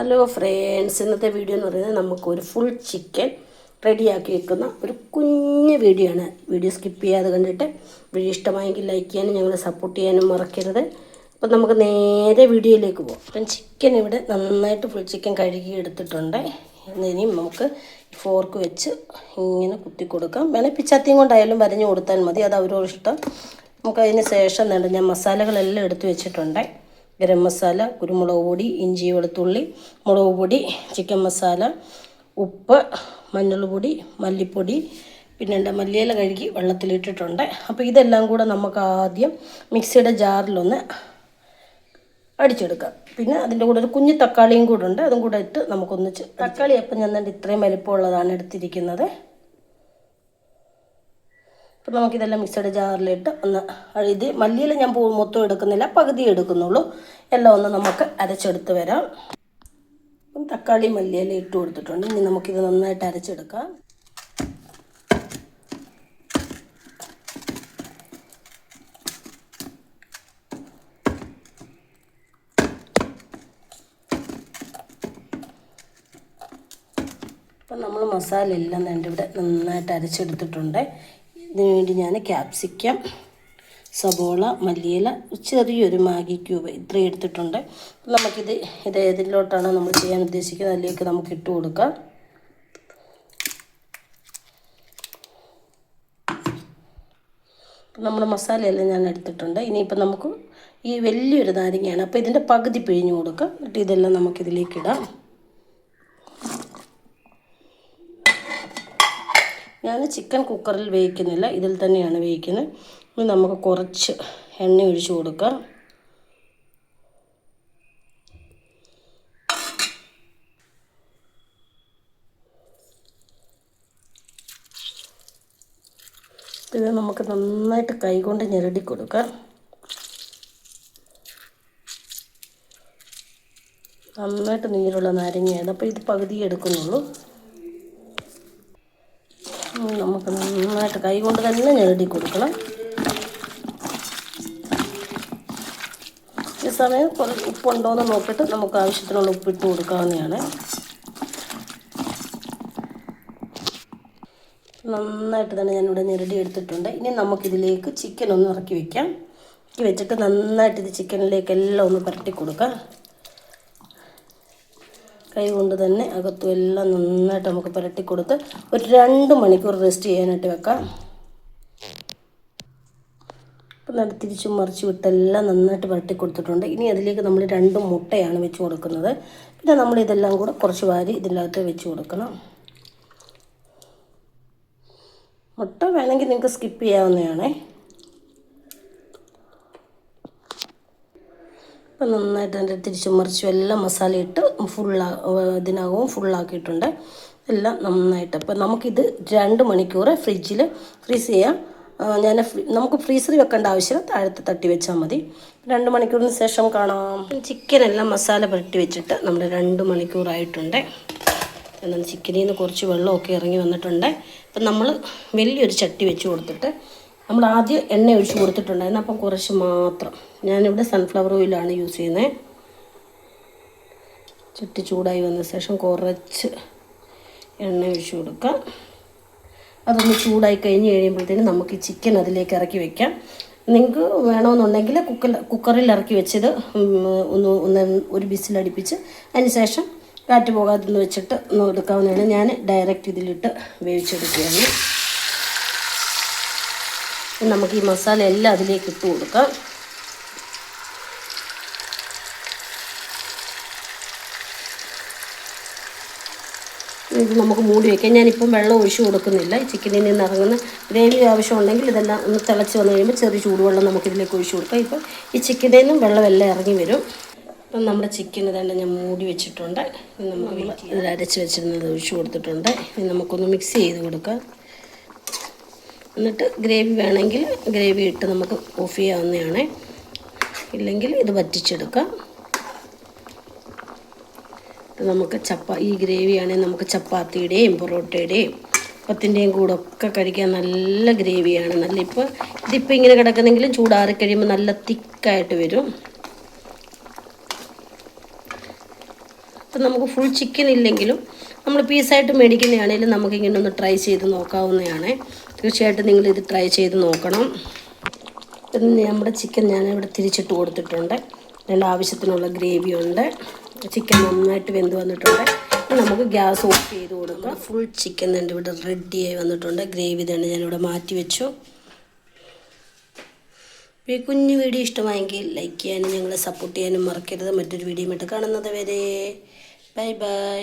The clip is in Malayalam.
ഹലോ ഫ്രണ്ട്സ് ഇന്നത്തെ വീഡിയോ എന്ന് പറയുന്നത് നമുക്കൊരു ഫുൾ ചിക്കൻ റെഡിയാക്കി വെക്കുന്ന ഒരു കുഞ്ഞ് വീഡിയോ ആണ്. വീഡിയോ സ്കിപ്പ് ചെയ്യാതെ കണ്ടിട്ട് വീഡിയോ ഇഷ്ടമായെങ്കിൽ ലൈക്ക് ചെയ്യാനും ഞങ്ങളെ സപ്പോർട്ട് ചെയ്യാനും മറക്കരുത്. അപ്പം നമുക്ക് നേരെ വീഡിയോയിലേക്ക് പോകാം അപ്പം ചിക്കൻ ഇവിടെ നന്നായിട്ട് ഫുൾ ചിക്കൻ കഴുകി എടുത്തിട്ടുണ്ട് ഇനി നമുക്ക് ഫോർക്ക് വെച്ച് ഇങ്ങനെ കുത്തി കൊടുക്കാം വേണേൽ പിച്ചാത്തിയും കൊണ്ടായാലും വരഞ്ഞു കൊടുത്താൽ മതി. അത് അവരോട് ഇഷ്ടം. നമുക്ക് ശേഷം വേണ്ട ഞാൻ മസാലകളെല്ലാം എടുത്ത് വെച്ചിട്ടുണ്ട്. ഗരം മസാല കുരുമുളക് പൊടി ഇഞ്ചി വെളുത്തുള്ളി മുളക് പൊടി ചിക്കൻ മസാല ഉപ്പ് മഞ്ഞൾപ്പൊടി മല്ലിപ്പൊടി പിന്നെ എന്റെ മല്ലിയില കഴുകി വെള്ളത്തിലിട്ടിട്ടുണ്ട്. അപ്പോൾ ഇതെല്ലാം കൂടെ നമുക്ക് ആദ്യം മിക്സിയുടെ ജാറിലൊന്ന് അടിച്ചെടുക്കാം. പിന്നെ അതിന്റെ കൂടെ ഒരു കുഞ്ഞു തക്കാളിയും കൂടെ ഉണ്ട്. അതും കൂടെ ഇട്ട് നമുക്കൊന്ന് തക്കാളി അപ്പം ഞാൻ ഇത്രയും വലിപ്പമുള്ളതാണ് എടുത്തിരിക്കുന്നത്. അപ്പം നമുക്കിതെല്ലാം മിക്സഡ് ജാറിലിട്ട് ഒന്ന് അഴുതി ഇത് മല്ലിയില ഞാൻ പൂ മൊത്തം എടുക്കുന്നില്ല പകുതി എടുക്കുന്നുള്ളൂ. എല്ലാം ഒന്ന് നമുക്ക് അരച്ചെടുത്ത് വരാം. അപ്പം തക്കാളി മല്ലിയില ഇട്ട് കൊടുത്തിട്ടുണ്ട്. ഇനി നമുക്കിത് നന്നായിട്ട് അരച്ചെടുക്കാം. അപ്പം നമ്മൾ മസാല എല്ലാം വേണ്ട ഇവിടെ നന്നായിട്ട് അരച്ചെടുത്തിട്ടുണ്ട്. ഇതിനു വേണ്ടി ഞാൻ ക്യാപ്സിക്കം സബോള മല്ലിയില ചെറിയൊരു മാഗി ക്യൂബ് ഇത്രയും എടുത്തിട്ടുണ്ട്. നമുക്കിത് ഇത് ഏതിലോട്ടാണ് നമ്മൾ ചെയ്യാൻ ഉദ്ദേശിക്കുന്നത്? അതിലേക്ക് നമുക്ക് ഇട്ട് കൊടുക്കാം. നമ്മൾ മസാലയെല്ലാം ഞാൻ എടുത്തിട്ടുണ്ട്. ഇനിയിപ്പം നമുക്ക് ഈ വലിയൊരു നാരങ്ങയാണ്. അപ്പോൾ ഇതിന്റെ പകുതി പിഴിഞ്ഞ് കൊടുക്കാം. എന്നിട്ട് ഇതെല്ലാം നമുക്കിതിലേക്ക് ഞാൻ ചിക്കൻ കുക്കറിൽ വേവിക്കുന്നില്ല. ഇതിൽ തന്നെയാണ് വേവിക്കുന്നത്. ഇനി നമുക്ക് കുറച്ച് എണ്ണ ഒഴിച്ച് കൊടുക്കാം. ഇത് നമുക്ക് നന്നായിട്ട് കൈകൊണ്ട് ഞെരടി കൊടുക്കാം. നന്നായിട്ട് നീരുള്ള നാരങ്ങയാണ്. അപ്പോൾ ഇത് പകുതി എടുക്കുന്നുള്ളൂ. നമുക്ക് നന്നായിട്ട് കൈകൊണ്ട് തന്നെ ഞെരടി കൊടുക്കണം. ഈ സമയം കുറച്ച് ഉപ്പുണ്ടോയെന്ന് നോക്കിയിട്ട് നമുക്ക് ആവശ്യത്തിനുള്ള ഉപ്പിട്ട് കൊടുക്കാവുന്നതാണ്. നന്നായിട്ട് തന്നെ ഞാനിവിടെ ഞെരടി എടുത്തിട്ടുണ്ട്. ഇനി നമുക്കിതിലേക്ക് ചിക്കൻ ഒന്ന് ഇറക്കി വെക്കാം. ഇറക്കി വെച്ചിട്ട് നന്നായിട്ട് ഇത് ചിക്കനിലേക്ക് എല്ലാം ഒന്ന് പുരട്ടി കൊടുക്കാം. കൈ കൊണ്ട് തന്നെ അകത്തും എല്ലാം നന്നായിട്ട് നമുക്ക് പുരട്ടി കൊടുത്ത് ഒരു രണ്ട് മണിക്കൂർ റെസ്റ്റ് ചെയ്യാനായിട്ട് വെക്കാം. അപ്പം നല്ല തിരിച്ചും മറിച്ച് വിട്ടെല്ലാം നന്നായിട്ട് പുരട്ടി കൊടുത്തിട്ടുണ്ട്. ഇനി അതിലേക്ക് നമ്മൾ രണ്ട് മുട്ടയാണ് വെച്ച് കൊടുക്കുന്നത്. പിന്നെ നമ്മൾ ഇതെല്ലാം കൂടെ കുറച്ച് വാരി ഇതിന്റെ അകത്ത് വെച്ച് കൊടുക്കണം. മുട്ട വേണമെങ്കിൽ നിങ്ങൾക്ക് സ്കിപ്പ് ചെയ്യാവുന്നതാണേ. അപ്പം നന്നായിട്ട് അതിന്റെ തിരിച്ചു മറിച്ചു എല്ലാം മസാല ഇട്ട് ഫുള്ളാ ഇതിനകവും ഫുള്ളാക്കിയിട്ടുണ്ട് എല്ലാം നന്നായിട്ട്. അപ്പം നമുക്കിത് രണ്ട് മണിക്കൂർ ഫ്രിഡ്ജിൽ ഫ്രീസ് ചെയ്യാം. ഞാൻ നമുക്ക് ഫ്രീസറിൽ വെക്കേണ്ട ആവശ്യമില്ല. താഴത്ത് തട്ടി വെച്ചാൽ മതി. രണ്ട് മണിക്കൂറിന് ശേഷം കാണാം. ചിക്കൻ എല്ലാം മസാല പുരട്ടി വെച്ചിട്ട് നമ്മൾ രണ്ട് മണിക്കൂറായിട്ടുണ്ട്. എന്നാൽ ചിക്കനിൽ നിന്ന് കുറച്ച് വെള്ളമൊക്കെ ഇറങ്ങി വന്നിട്ടുണ്ട്. അപ്പം നമ്മൾ വലിയൊരു ചട്ടി വെച്ച് കൊടുത്തിട്ട് നമ്മൾ ആദ്യം എണ്ണ ഒഴിച്ച് കൊടുത്തിട്ടുണ്ടായിരുന്നു. അപ്പം കുറച്ച് മാത്രം. ഞാനിവിടെ സൺഫ്ലവർ ഓയിലാണ് യൂസ് ചെയ്യുന്നത് ചുറ്റി ചൂടായി വന്ന ശേഷം കുറച്ച് എണ്ണ ഒഴിച്ച് കൊടുക്കാം. അതൊന്ന് ചൂടായി കഴിഞ്ഞ് കഴിയുമ്പോഴത്തേനും നമുക്ക് ചിക്കൻ അതിലേക്ക് ഇറക്കി വെക്കാം. നിങ്ങൾക്ക് വേണമെന്നുണ്ടെങ്കിൽ കുക്കർ കുക്കറിൽ ഇറക്കി വെച്ചത് ഒന്ന് ഒന്ന് ഒരു ബിസിലടിപ്പിച്ച് അതിന് ശേഷം കാറ്റ് പോകാതെ വെച്ചിട്ട് ഒന്ന് എടുക്കാവുന്നതാണ്. ഞാൻ ഡയറക്റ്റ് ഇതിലിട്ട് വേവിച്ചെടുക്കുകയാണ്. നമുക്ക് ഈ മസാല എല്ലാം അതിലേക്ക് ഇട്ട് കൊടുക്കാം. ഇത് നമുക്ക് മൂടി വയ്ക്കാം ഞാനിപ്പം വെള്ളം ഒഴിച്ചു കൊടുക്കുന്നില്ല. ഈ ചിക്കനിൽ നിന്ന് ഇറങ്ങുന്ന ഗ്രേവി ആവശ്യമുണ്ടെങ്കിൽ ഇതെല്ലാം ഒന്ന് തിളച്ച് വന്നു കഴിയുമ്പോൾ ചെറിയ ചൂടുവെള്ളം നമുക്കിതിലേക്ക് ഒഴിച്ചു കൊടുക്കാം. ഇപ്പം ഈ ചിക്കനിൽ നിന്നും വെള്ളമെല്ലാം ഇറങ്ങി വരും. അപ്പം നമ്മുടെ ചിക്കൻ ഇതാണ്ട് ഞാൻ മൂടി വെച്ചിട്ടുണ്ട്. നമുക്ക് ഇതിൽ അരച്ച് വെച്ചിരുന്നത് ഒഴിച്ചു കൊടുത്തിട്ടുണ്ട്. ഇനി നമുക്കൊന്ന് മിക്സ് ചെയ്ത് കൊടുക്കാം. എന്നിട്ട് ഗ്രേവി വേണമെങ്കിൽ ഗ്രേവി ഇട്ട് നമുക്ക് ഓഫ് ചെയ്യാവുന്നതാണ്. ഇല്ലെങ്കിൽ ഇത് വറ്റിച്ചെടുക്കാം. നമുക്ക് ചപ്പാ ഈ ഗ്രേവിയാണെങ്കിൽ നമുക്ക് ചപ്പാത്തിയുടെയും പൊറോട്ടയുടെയും പത്തിന്റെയും കൂടെ ഒക്കെ കഴിക്കാൻ നല്ല ഗ്രേവിയാണ്. നല്ല ഇപ്പോൾ ഇതിപ്പോൾ ഇങ്ങനെ കിടക്കുന്നെങ്കിലും ചൂടാറി കഴിയുമ്പോൾ നല്ല തിക്കായിട്ട് വരും. അപ്പം നമുക്ക് ഫുൾ ചിക്കൻ ഇല്ലെങ്കിലും നമ്മൾ പീസായിട്ട് മേടിക്കുന്നതാണെങ്കിലും നമുക്ക് ഇങ്ങനെ ഒന്ന് ട്രൈ ചെയ്ത് നോക്കാവുന്നതാണ്. തീർച്ചയായിട്ടും നിങ്ങൾ ഇത് ട്രൈ ചെയ്ത് നോക്കണം. നമ്മുടെ ചിക്കൻ ഞാൻ ഇവിടെ തിരിച്ചിട്ട് കൊടുത്തിട്ടുണ്ട്. നല്ല ആവശ്യത്തിനുള്ള ഗ്രേവി ഉണ്ട്. ചിക്കൻ നന്നായിട്ട് വെന്ത് വന്നിട്ടുണ്ട്. നമുക്ക് ഗ്യാസ് ഓഫ് ചെയ്ത് കൊടുക്കാം. ഫുൾ ചിക്കൻ തന്നെ ഇവിടെ റെഡിയായി വന്നിട്ടുണ്ട്. ഗ്രേവി തന്നെ ഞാനിവിടെ മാറ്റി വെച്ചു. ഈ കുഞ്ഞു വീഡിയോ ഇഷ്ടമായെങ്കിൽ ലൈക്ക് ചെയ്യാനും ഞങ്ങളെ സപ്പോർട്ട് ചെയ്യാനും മറക്കരുത്. മറ്റൊരു വീഡിയോ മറ്റു കാണുന്നത് വരെ. Bye bye